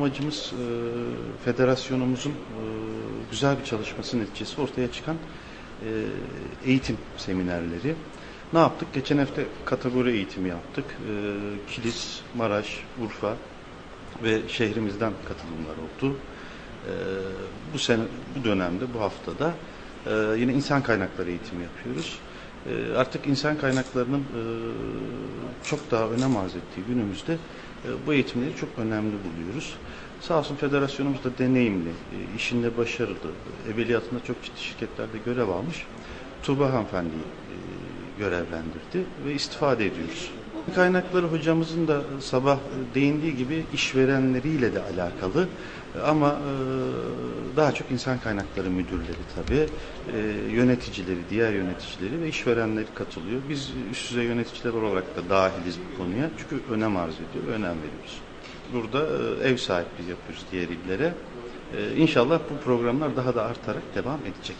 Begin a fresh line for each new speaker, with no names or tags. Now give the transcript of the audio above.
Amacımız e, federasyonumuzun e, güzel bir çalışması neticesi ortaya çıkan e, eğitim seminerleri. Ne yaptık? Geçen hafta kategori eğitimi yaptık. Kilis, Maraş, Urfa ve şehrimizden katılımlar oldu. Bu sene, bu dönemde, bu haftada yine insan kaynakları eğitimi yapıyoruz. Artık insan kaynaklarının çok daha önem arz ettiği günümüzde bu eğitimleri çok önemli buluyoruz. Sağ olsun federasyonumuz da deneyimli, e, işinde başarılı, evveliyatında çok ciddi şirketlerde görev almış. Tuğba hanımefendiyi e, görevlendirdi ve istifade ediyoruz. Kaynakları hocamızın da sabah değindiği gibi işverenleriyle de alakalı ama e, daha çok insan kaynakları müdürleri tabii, e, yöneticileri, diğer yöneticileri ve işverenleri katılıyor. Biz üst düzey yöneticiler olarak da dahiliz bu konuya çünkü önem arz ediyor, önem veriyoruz. Burada e, ev sahipliği yapıyoruz diğer illere. E, İnşallah bu programlar daha da artarak devam edecek.